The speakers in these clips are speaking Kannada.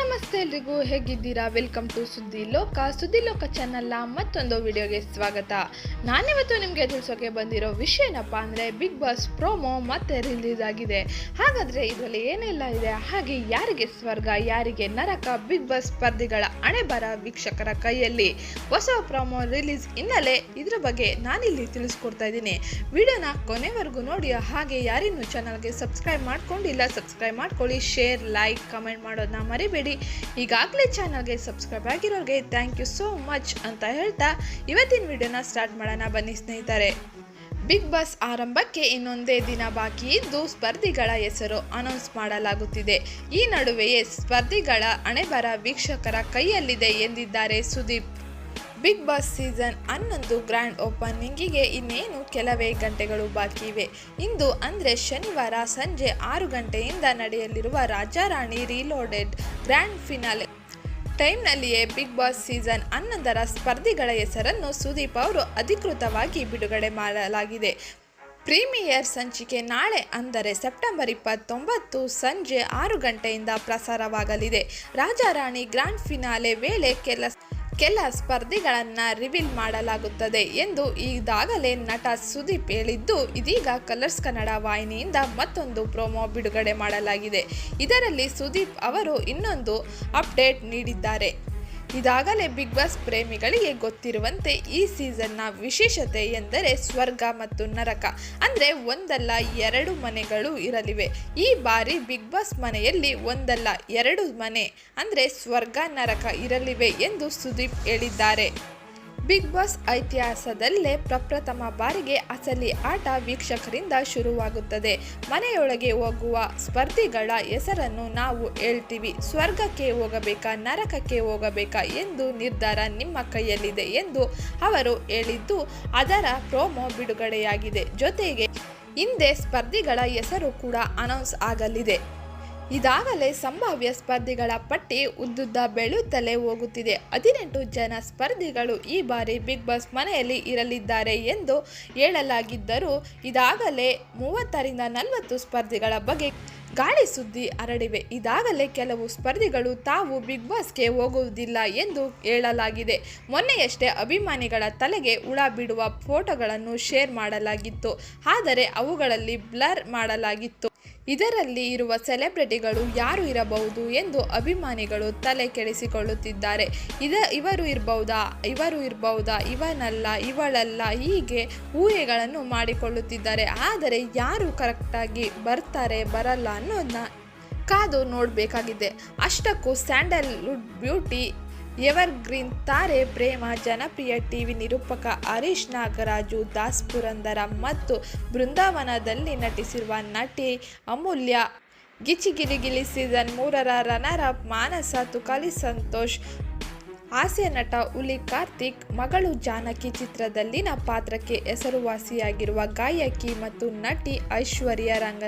ನಮಸ್ತೆ ಎಲ್ರಿಗೂ. ಹೇಗಿದ್ದೀರಾ? ವೆಲ್ಕಮ್ ಟು ಸುದ್ದಿ ಲೋಕ ಸುದ್ದಿ ಲೋಕ ಚಾನಲ್ನ ಮತ್ತೊಂದು ವಿಡಿಯೋಗೆ ಸ್ವಾಗತ. ನಾನಿವತ್ತು ನಿಮಗೆ ತಿಳಿಸೋಕೆ ಬಂದಿರೋ ವಿಷಯ ಏನಪ್ಪ ಅಂದರೆ ಬಿಗ್ ಬಾಸ್ ಪ್ರೋಮೋ ಮತ್ತೆ ರಿಲೀಸ್ ಆಗಿದೆ. ಹಾಗಾದರೆ ಇದರಲ್ಲಿ ಏನೆಲ್ಲ ಇದೆ? ಹಾಗೆ ಯಾರಿಗೆ ಸ್ವರ್ಗ, ಯಾರಿಗೆ ನರಕ ಬಿಗ್ ಬಾಸ್ ಸ್ಪರ್ಧಿಗಳ ಅಣೆಬರ ವೀಕ್ಷಕರ ಕೈಯಲ್ಲಿ ಹೊಸ ಪ್ರೋಮೋ ರಿಲೀಸ್ ಹಿನ್ನೆಲೆ ಇದರ ಬಗ್ಗೆ ನಾನಿಲ್ಲಿ ತಿಳಿಸ್ಕೊಡ್ತಾ ಇದ್ದೀನಿ. ವಿಡಿಯೋನ ಕೊನೆವರೆಗೂ ನೋಡಿ, ಹಾಗೆ ಯಾರಿನ್ನೂ ಚಾನಲ್ಗೆ ಸಬ್ಸ್ಕ್ರೈಬ್ ಮಾಡ್ಕೊಂಡಿಲ್ಲ ಸಬ್ಸ್ಕ್ರೈಬ್ ಮಾಡ್ಕೊಳ್ಳಿ ಶೇರ್ ಲೈಕ್ ಕಮೆಂಟ್ ಮಾಡೋದನ್ನ ಮರಿಬೇಡಿ. ಈಗಾಗಲೇ ಚಾನಲ್ಗೆ ಸಬ್ಸ್ಕ್ರೈಬ್ ಆಗಿರೋರಿಗೆ ಥ್ಯಾಂಕ್ ಯು ಸೋ ಮಚ್ ಅಂತ ಹೇಳ್ತಾ ಇವತ್ತಿನ ವಿಡಿಯೋನ ಸ್ಟಾರ್ಟ್ ಮಾಡೋಣ ಬನ್ನಿ ಸ್ನೇಹಿತರೆ. ಬಿಗ್ ಬಾಸ್ ಆರಂಭಕ್ಕೆ ಇನ್ನೊಂದೇ ದಿನ ಬಾಕಿ ಇದ್ದು ಸ್ಪರ್ಧಿಗಳ ಹೆಸರು ಅನೌನ್ಸ್ ಮಾಡಲಾಗುತ್ತಿದೆ. ಈ ನಡುವೆಯೇ ಸ್ಪರ್ಧಿಗಳ ಹಣೆಬರ ವೀಕ್ಷಕರ ಕೈಯಲ್ಲಿದೆ ಎಂದಿದ್ದಾರೆ ಸುದೀಪ್. ಬಿಗ್ ಬಾಸ್ ಸೀಸನ್ ಹನ್ನೊಂದು ಗ್ರ್ಯಾಂಡ್ ಓಪನಿಂಗಿಗೆ ಇನ್ನೇನು ಕೆಲವೇ ಗಂಟೆಗಳು ಬಾಕಿ ಇವೆ. ಇಂದು ಅಂದರೆ ಶನಿವಾರ ಸಂಜೆ ಆರು ಗಂಟೆಯಿಂದ ನಡೆಯಲಿರುವ ರಾಜಾರಾಣಿ ರೀಲೋಡೆಡ್ ಗ್ರ್ಯಾಂಡ್ ಫಿನಾಲೆ. ಟೈಮ್ನಲ್ಲಿಯೇ ಬಿಗ್ ಬಾಸ್ ಸೀಸನ್ ಹನ್ನೊಂದರ ಸ್ಪರ್ಧಿಗಳ ಹೆಸರನ್ನು ಸುದೀಪ್ ಅವರು ಅಧಿಕೃತವಾಗಿ ಬಿಡುಗಡೆ ಮಾಡಲಾಗಿದೆ. ಪ್ರೀಮಿಯರ್ ಸಂಚಿಕೆ ನಾಳೆ ಅಂದರೆ ಸೆಪ್ಟೆಂಬರ್ ಇಪ್ಪತ್ತೊಂಬತ್ತು ಸಂಜೆ ಆರು ಗಂಟೆಯಿಂದ ಪ್ರಸಾರವಾಗಲಿದೆ. ರಾಜಾರಾಣಿ ಗ್ರ್ಯಾಂಡ್ ಫಿನಾಲೆ ವೇಳೆ ಕೆಲ ಕೆಲ ಸ್ಪರ್ಧಿಗಳನ್ನು ರಿವೀಲ್ ಮಾಡಲಾಗುತ್ತದೆ ಎಂದು ಈಗಾಗಲೇ ನಟ ಸುದೀಪ್ ಹೇಳಿದ್ದು, ಇದೀಗ ಕಲರ್ಸ್ ಕನ್ನಡ ವಾಹಿನಿಯಿಂದ ಮತ್ತೊಂದು ಪ್ರೋಮೋ ಬಿಡುಗಡೆ ಮಾಡಲಾಗಿದೆ. ಇದರಲ್ಲಿ ಸುದೀಪ್ ಅವರು ಇನ್ನೊಂದು ಅಪ್ಡೇಟ್ ನೀಡಿದ್ದಾರೆ. ಇದಾಗಲೇ ಬಿಗ್ ಬಾಸ್ ಪ್ರೇಮಿಗಳಿಗೆ ಗೊತ್ತಿರುವಂತೆ ಈ ಸೀಸನ್ನ ವಿಶೇಷತೆ ಎಂದರೆ ಸ್ವರ್ಗ ಮತ್ತು ನರಕ, ಅಂದರೆ ಒಂದಲ್ಲ ಎರಡು ಮನೆಗಳು ಇರಲಿವೆ. ಈ ಬಾರಿ ಬಿಗ್ ಬಾಸ್ ಮನೆಯಲ್ಲಿ ಒಂದಲ್ಲ ಎರಡು ಮನೆ, ಅಂದರೆ ಸ್ವರ್ಗ, ನರಕ ಇರಲಿವೆ ಎಂದು ಸುದೀಪ್ ಹೇಳಿದ್ದಾರೆ. ಬಿಗ್ ಬಾಸ್ ಇತಿಹಾಸದಲ್ಲೇ ಪ್ರಪ್ರಥಮ ಬಾರಿಗೆ ಅಸಲಿ ಆಟ ವೀಕ್ಷಕರಿಂದ ಶುರುವಾಗುತ್ತದೆ. ಮನೆಯೊಳಗೆ ಹೋಗುವ ಸ್ಪರ್ಧಿಗಳ ಹೆಸರನ್ನು ನಾವು ಹೇಳ್ತೀವಿ. ಸ್ವರ್ಗಕ್ಕೆ ಹೋಗಬೇಕಾ, ನರಕಕ್ಕೆ ಹೋಗಬೇಕಾ ಎಂದು ನಿರ್ಧಾರ ನಿಮ್ಮ ಕೈಯಲ್ಲಿದೆ ಎಂದು ಅವರು ಹೇಳಿದ್ದು, ಅದರ ಪ್ರೋಮೋ ಬಿಡುಗಡೆಯಾಗಿದೆ. ಜೊತೆಗೆ ಹಿಂದೆ ಸ್ಪರ್ಧಿಗಳ ಹೆಸರು ಕೂಡ ಅನೌನ್ಸ್ ಆಗಲಿದೆ. ಇದಾಗಲೇ ಸಂಭಾವ್ಯ ಸ್ಪರ್ಧಿಗಳ ಪಟ್ಟಿ ಉದ್ದುದ್ದ ಬೆಳೆಯುತ್ತಲೇ ಹೋಗುತ್ತಿದೆ. ಹದಿನೆಂಟು ಜನ ಸ್ಪರ್ಧಿಗಳು ಈ ಬಾರಿ ಬಿಗ್ ಬಾಸ್ ಮನೆಯಲ್ಲಿ ಇರಲಿದ್ದಾರೆ ಎಂದು ಹೇಳಲಾಗಿದ್ದರೂ, ಇದಾಗಲೇ ಮೂವತ್ತರಿಂದ ನಲವತ್ತು ಸ್ಪರ್ಧಿಗಳ ಬಗ್ಗೆ ಗಾಳಿ ಸುದ್ದಿ ಹರಡಿವೆ. ಇದಾಗಲೇ ಕೆಲವು ಸ್ಪರ್ಧಿಗಳು ತಾವು ಬಿಗ್ ಬಾಸ್ಗೆ ಹೋಗುವುದಿಲ್ಲ ಎಂದು ಹೇಳಲಾಗಿದೆ. ಮೊನ್ನೆಯಷ್ಟೇ ಅಭಿಮಾನಿಗಳ ತಲೆಗೆ ಹುಳ ಬಿಡುವ ಫೋಟೋಗಳನ್ನು ಶೇರ್ ಮಾಡಲಾಗಿತ್ತು. ಆದರೆ ಅವುಗಳಲ್ಲಿ ಬ್ಲರ್ ಮಾಡಲಾಗಿತ್ತು. ಇದರಲ್ಲಿ ಇರುವ ಸೆಲೆಬ್ರಿಟಿಗಳು ಯಾರು ಇರಬಹುದು ಎಂದು ಅಭಿಮಾನಿಗಳು ತಲೆ ಕೆಡಿಸಿಕೊಳ್ಳುತ್ತಿದ್ದಾರೆ. ಇದ, ಇವರು ಇರಬಹುದಾ ಇವರು ಇರಬಹುದಾ ಇವನಲ್ಲ, ಇವಳಲ್ಲ? ಹೀಗೆ ಊಹೆಗಳನ್ನು ಮಾಡಿಕೊಳ್ಳುತ್ತಿದ್ದಾರೆ. ಆದರೆ ಯಾರು ಕರೆಕ್ಟಾಗಿ ಬರ್ತಾರೆ, ಬರಲ್ಲ ಅನ್ನೋದನ್ನ ಕಾದು ನೋಡಬೇಕಾಗಿದೆ. ಅಷ್ಟಕ್ಕೂ ಸ್ಯಾಂಡಲ್ವುಡ್ ಬ್ಯೂಟಿ ಎವರ್ ಗ್ರೀನ್ ತಾರೆ ಪ್ರೇಮ, ಜನಪ್ರಿಯ ಟಿವಿ ನಿರೂಪಕ ಹರೀಶ್ ನಾಗರಾಜು, ದಾಸ್ ಪುರಂದರ ಮತ್ತು ಬೃಂದಾವನದಲ್ಲಿ ನಟಿಸಿರುವ ನಟಿ ಅಮೂಲ್ಯ. ಗಿಚಿಗಿಲಿಗಿಲಿ ಸೀಸನ್ ಮೂರರ ರನ್ನರ್ ಅಪ್ ಮಾನಸ ತುಕಾಲಿ ಸಂತೋಷ್. ಹಾಸ್ಯ ನಟ ಉಲಿ ಕಾರ್ತಿಕ್ ಮಗಳು ಜಾನಕಿ ಚಿತ್ರದಲ್ಲಿನ ಪಾತ್ರಕ್ಕೆ ಹೆಸರುವಾಸಿಯಾಗಿರುವ ಗಾಯಕಿ ಮತ್ತು ನಟಿ ಐಶ್ವರ್ಯ ರಂಗ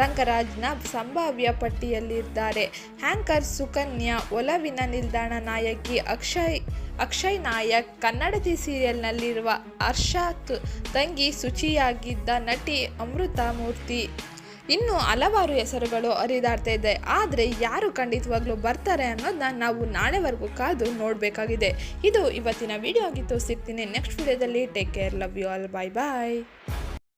ರಂಗರಾಜ್ನ ಸಂಭಾವ್ಯ ಪಟ್ಟಿಯಲ್ಲಿದ್ದಾರೆ. ಹ್ಯಾಂಕರ್ ಸುಕನ್ಯಾ, ಒಲವಿನ ನಿಲ್ದಾಣ ನಾಯಕಿ ಅಕ್ಷಯ್ ಅಕ್ಷಯ್ ನಾಯಕ್, ಕನ್ನಡತಿ ಸೀರಿಯಲ್ನಲ್ಲಿರುವ ಹರ್ಷಾತ್ ತಂಗಿ ಶುಚಿಯಾಗಿದ್ದ ನಟಿ ಅಮೃತ ಮೂರ್ತಿ ಇನ್ನು ಹಲವಾರು ಹೆಸರುಗಳು ಹರಿದಾಡ್ತಾ ಇದೆ. ಆದರೆ ಯಾರು ಖಂಡಿತವಾಗ್ಲೂ ಬರ್ತಾರೆ ಅನ್ನೋದನ್ನ ನಾವು ನಾಳೆವರೆಗೂ ಕಾದು ನೋಡಬೇಕಾಗಿದೆ. ಇದು ಇವತ್ತಿನ ವಿಡಿಯೋ ಆಗಿತ್ತು. ಸಿಗ್ತೀನಿ ನೆಕ್ಸ್ಟ್ ವಿಡಿಯೋದಲ್ಲಿ take care love you all bye bye